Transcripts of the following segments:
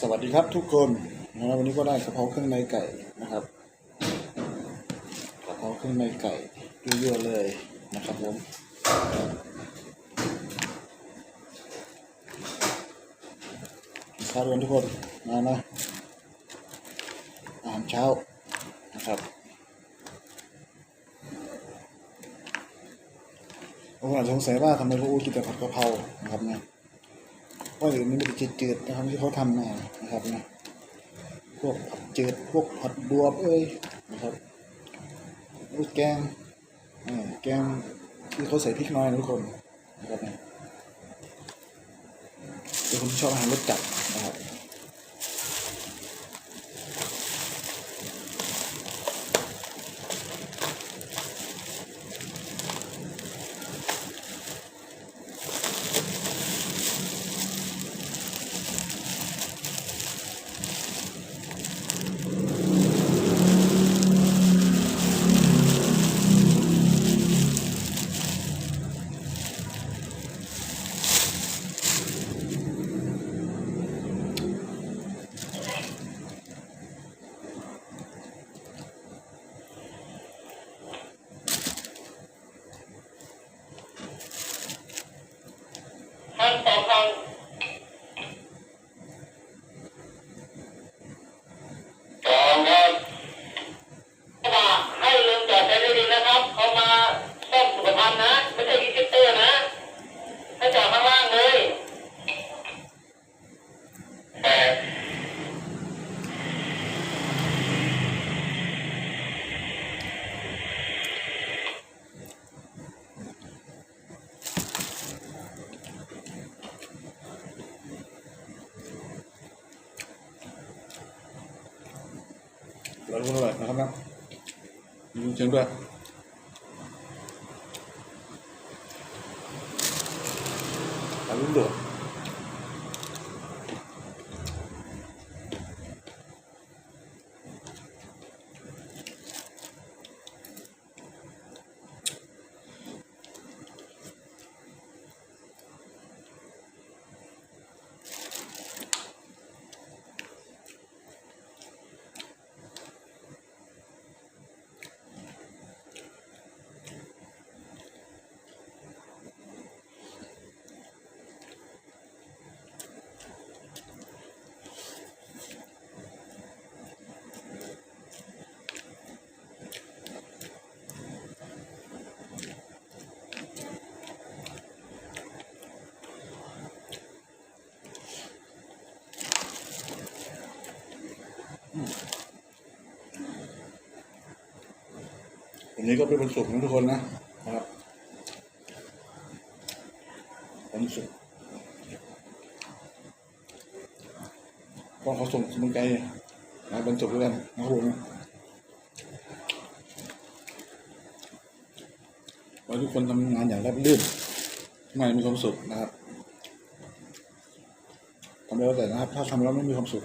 สวัสดีครับทุกคนนะครับวันนี้ก็ได้กระเพราเครื่องในไก่นะครับกระเพราเครื่องในไก่เยอะๆเลยนะครับผมกินข้าวันทุกคนมานะอาหารเช้านะครับบางคนอาจจะสงสัยว่าทำไมพวกอูกินแต่ผัดกะเพรานะครับเนี่ย ว่าอื่นนี่มันจะจืดๆนะครับที่เขาทำมานะครับนะพวกผัดจืดพวกผัดบวบเอ้ยนะครับลูกแกงเออแกงที่เขาใส่พริกน้อยนะทุกคนนะครับนะเป็นคนที่ชอบอาหารรสจัดนะครับ ทั้งสองทางสองครับว่าให้ลืมจอดใจได้ดีนะครับ เขามาซ่อมสุขภัณฑ์นะ ไม่ใช่อีซิเตอร์นะ ให้จอดข้างล่างเลยแต่ เราทุกคนอร่อยนะครับนะมีเชิงด้วยปลาลุ่มโดด วันนี้ก็เป็นวันศุกร์นะทุกคนนะครับวันศุกร์ก็เขาส่งสมุนไพรนะบรรจุด้วยกันนะครับผมขอให้ทุกคนทำงานอย่างราบรื่นไม่มีความสุขนะครับทำแล้วแต่นะครับ ถ้าทำแล้วไม่มีความสุข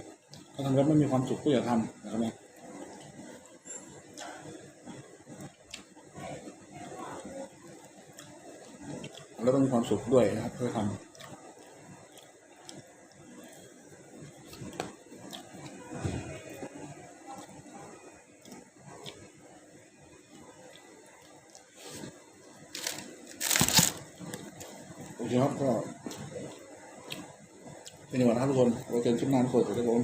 ถ้าทำแล้วไม่มีความสุขก็อย่าทำนะครับเนี่ย แล้วต้องมีความสุขด้วยนะครับเพื่อทำโอเคครับก็เป็นอย่างไรนะครับทุกคนไว้เจอกันคลิปหน้าทุกคนครับผม